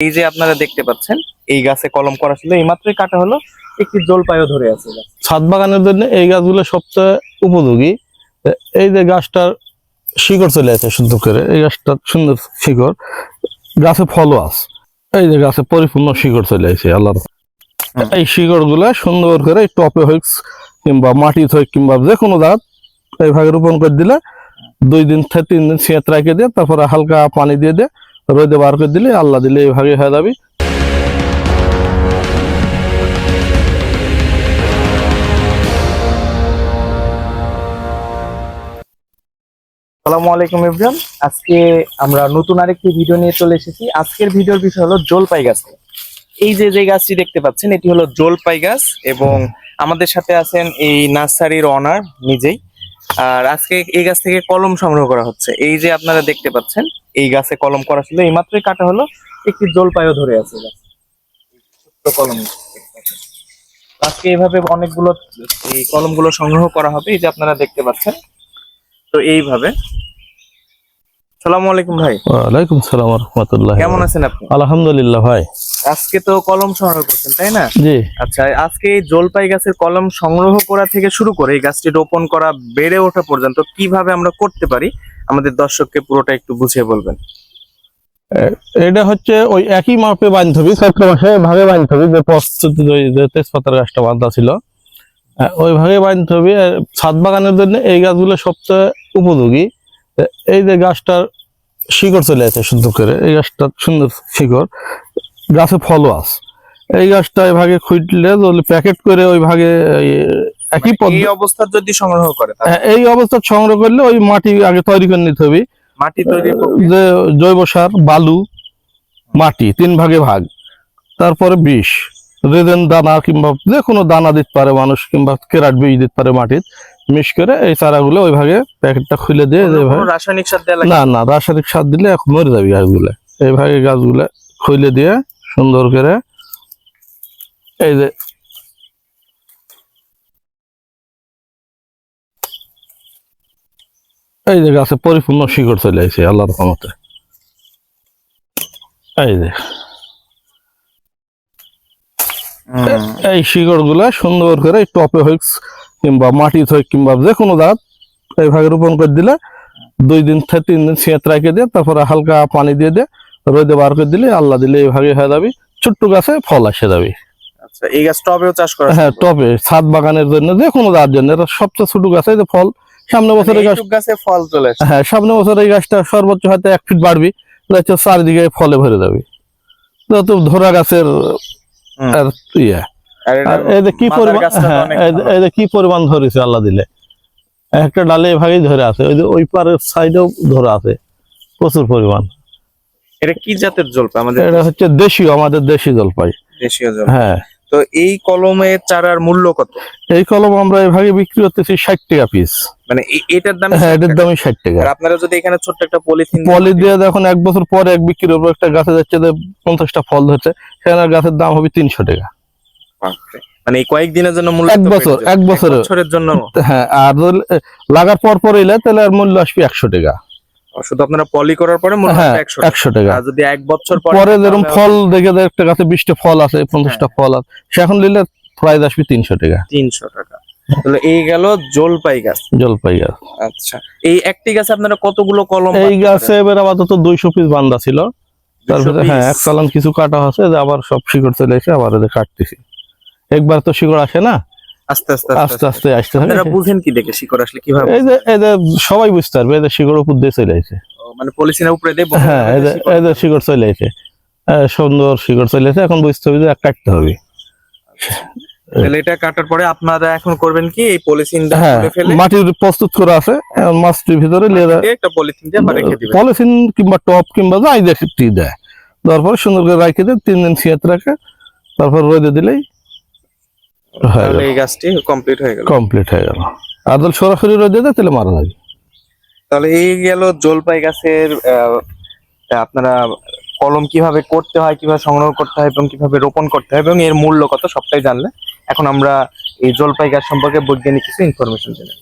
এই যে আপনারা দেখতে পাচ্ছেন এই গাছে কলম করা ছিল। এই মাত্রই কাটা হলো একটি জলপাইও ধরে আছে ছাদ বাগানের জন্য এই গাছগুলো সবচেয়ে উপযোগী। এই যে গাছটার শিকড় চলে আছে সুন্দর করে এই গাছটা সুন্দর শিকড়। গাছে ফলও আছে। এই যে গাছে পরিপূর্ণ শিকড় চলে আছে আল্লাহর হুম। এই শিকড়গুলা সুন্দর করে টপে হোক কিংবা মাটি হোক কিংবা যে কোনো দাঁত এইভাবে রোপণ করে দিলে দুই দিন থেকে তিন দিন ছেঁত রাখে দিয়ে তারপরে হালকা পানি দিয়ে দিয়ে রোদে বার করে দিলে আল্লাহ দিলে এইভাবে হয়ে যাবে। আসসালামু আলাইকুম এভরিওয়ান আজকে আমরা নতুন আরেকটি ভিডিও নিয়ে চলে এসেছি। আজকের ভিডিওর বিষয় হলো জলপাই গাছ। এই যে যে গাছটি দেখতে পাচ্ছেন, এটি হলো জলপাই গাছ এবং আমাদের সাথে আছেন এই নার্সারির অনার নিজেই। আর আজকে এই গাছ থেকে কলম সংগ্রহ করা হচ্ছে। এই যে আপনারা দেখতে পাচ্ছেন এই গাছে কলম করা ছিল। এই মাত্রই কাটা হলো একটি জলপাইও ধরে আছে কলম। আজকে এইভাবে অনেকগুলো এই কলমগুলো সংগ্রহ করা হবে এই যে আপনারা দেখতে পাচ্ছেন। তো এইভাবে। সালামু আলাইকুম ভাই। ওয়ালাইকুম সালাম রহমতুল্লাহ। কেমন আছেন আপনি? আলহামদুলিল্লাহ ভাই। আজকে তো কলম সংগ্রহ করছেন তাই না? জি। আচ্ছা আজকে এই জলপাই গাছের কলম সংগ্রহ করা থেকে শুরু করে এই গাছটি রোপণ করা বেড়ে ওঠা পর্যন্ত কীভাবে আমরা করতে পারি আমাদের দর্শককে পুরোটা একটু বুঝিয়ে বলবেন। এটা হচ্ছে ওই একই মাপে বান্ধবী সেপ্টেম্বর মাসে ভাগে বান্ধবী যে প্রস্তুতি যে তেজপাতার গাছটা বাঁধা ছিল। ওই ভাগে বান্ধবী আহ, ছাদ বাগানের জন্য এই গাছগুলো সবচেয়ে উপযোগী। এই যে গাছটার শিকড় চলে আছে সুন্দর করে এই গাছটা সুন্দর শিকড়। গাছে ফলও আছে। এই গাছটা এই ভাগে খুঁটলে প্যাকেট করে ওই ভাগে একই মানে পদ্ধতি অবস্থার যদি সংগ্রহ করে হ্যাঁ, এই অবস্থা সংগ্রহ করলে ওই মাটি আগে তৈরি করে নিতে হবে। মাটি তৈরি যে জৈব সার বালু মাটি তিন ভাগে ভাগ। তারপরে বিষ রেদেন দানা কিংবা যে কোনো দানা দিতে পারে মানুষ কিংবা কেরাট বীজ দিতে পারে মাটির। মিশ করে এই চারাগুলো ওই ভাগে প্যাকেটটা খুলে দিয়ে রাসায়নিক সার দেওয়া না না রাসায়নিক সার দিলে এখন মরে যাবে গাছগুলো। এই ভাগে গাছগুলো খুলে দিয়ে সুন্দর করে এই যে এই যে গাছে পরিপূর্ণ শিকড় চলে আসে আল্লাহর রহমতে। এই যে। এই শিকড়গুলা সুন্দর করে টপে হোক কিংবা মাটি হোক কিংবা যে কোনো দাঁত এইভাবে রোপণ করে দিলে দুই দিন থেকে তিন দিন ছেঁত রেখে দিয়ে তারপরে হালকা পানি দিয়ে দিয়ে রোদে বার করে দিলে আল্লাহ দিলে এইভাবে হয়ে যাবে। ছোট্ট গাছে ফল আসে যাবে। আচ্ছা এই গাছ টবেও চাষ করা হ্যাঁ। টপে ছাদ বাগানের জন্য যে কোনো দাঁত জন্য। এটা সবচেয়ে ছোট গাছ এই যে ফল। সামনে মানে বছরের গাছ গাছে ফল চলে হ্যাঁ সামনে বছর এই গাছটা সর্বোচ্চ হয়তো এক ফিট বাড়বি। হচ্ছে চারিদিকে ফলে ভরে যাবে। যত ধরা গাছের আর ইয়ে। এই যে কি পরিমাণ হ্যাঁ, এই এই যে কি পরিমাণ ধরেছে আল্লাহ দিলে। একটা ডালে এভাবেই ধরে আছে। ওই যে ওই পারের সাইডেও ধরে আছে। প্রচুর পরিমাণ। এটা কি জাতের জলপাই আমাদের এটা হচ্ছে দেশীয় আমাদের দেশি জলপাই। দেশীয় জল হ্যাঁ। তো এই কলমের চারার মূল্য কত? এই কলম আমরা এভাবে বিক্রি করতেছি ষাট টাকা পিস মানে এটার দাম হ্যাঁ এটার দামই ষাট টাকা। আর আপনারা যদি এখানে ছোট্ট একটা পলিথিন পলি দিয়ে যখন এক বছর পরে এক বিক্রির উপর একটা গাছে যাচ্ছে যে পঞ্চাশটা ফল ধরছে সেখানে গাছের দাম হবে তিনশো টাকা। মানে এই কয়েকদিনের জন্য মূল্য এক বছর, এক বছরের। বছরের জন্য। হ্যাঁ আর লাগার পর পর এলে তাহলে আর মূল্য আসবে একশো টাকা। শুধু আপনারা পলি করার পরে হ্যাঁ একশো টাকা। আর যদি এক বছর পরে যেরকম ফল দেখে একটা গাছে বিশটা ফল আছে পঞ্চাশটা ফল আছে সে এখন নিলে প্রাইস আসবে তিনশো টাকা। তিনশো টাকা। তাহলে এই গেল জলপাই গাছ। জলপাই গাছ। আচ্ছা এই একটি গাছে আপনারা কতগুলো কলম এই গাছে এবার আপাতত দুইশো পিস বান্ধা ছিল? তারপরে হ্যাঁ এক চালান কিছু কাটা আছে যে আবার সব শিকড় চলে এসে আবার কাটতেছি। একবার তো শিকড় আসে না? আস্তে আস্তে আস্তে আস্তে আসতে। থাকে আপনারা বুঝেন কি দেখে শিকড় আসলে কীভাবে এই যে এই যে সবাই বুঝতে পারবে এদের শিকড় উপর দিয়ে চলে আসে। মানে পলিথিনের উপরে দিয়ে হ্যাঁ এই যে এই যে শিকড় চলে আসে। সুন্দর শিকড় চলে আসে। এখন বুঝতে হবে যে কাটতে হবে। তাহলে এটা কাটার পরে আপনারা এখন করবেন কি এই পলিথিনটা হ্যাঁ খুলে ফেলে? মাটির প্রস্তুত করা আছে। মাছটির ভিতরে লেদা একটা পলিথিন দিয়ে রেখে দিবেন পলিথিন কিংবা টপ কিংবা যাই দেখি দেয়। দেওয়ার পরে সুন্দর করে রাখে দেয় তিন দিন ছিয়াত রাখে। তারপর রোদে দিলেই তাহলে এই গাছটি কমপ্লিট হয়ে গেল। কমপ্লিট হয়ে গেল। যদি সরাসরি রোদে দেয় তাহলে মারা যাবে। তাহলে এই গেল জলপাই গাছের আপনারা কলম কীভাবে করতে হয় কীভাবে সংগ্রহ করতে হয় এবং কীভাবে রোপণ করতে হয় এবং এর মূল্য কত সবটাই জানলে। এখন আমরা এই জলপাই গাছ সম্পর্কে বৈজ্ঞানিক কিছু ইনফরমেশন জেনে।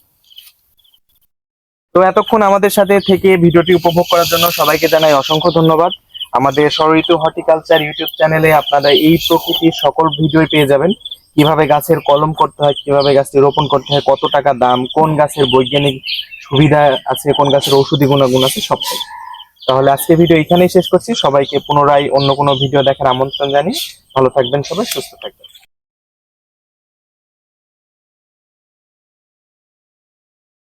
তো এতক্ষণ আমাদের সাথে থেকে ভিডিওটি উপভোগ করার জন্য সবাইকে জানাই অসংখ্য ধন্যবাদ। আমাদের সরিত হর্টিকালচার ইউটিউব চ্যানেলে আপনারা এই প্রকৃতির সকল ভিডিও পেয়ে যাবেন। কীভাবে গাছের কলম করতে হয়, কীভাবে গাছটি রোপণ করতে হয়, কত টাকা দাম, কোন গাছের বৈজ্ঞানিক সুবিধা আছে, কোন গাছের ঔষধি গুণাগুণ আছে সবটাই তাহলে আজকে ভিডিও এখানেই শেষ করছি। সবাইকে পুনরায় অন্য কোনো ভিডিও দেখার আমন্ত্রণ জানিয়ে ভালো থাকবেন সবাই, সুস্থ থাকবেন।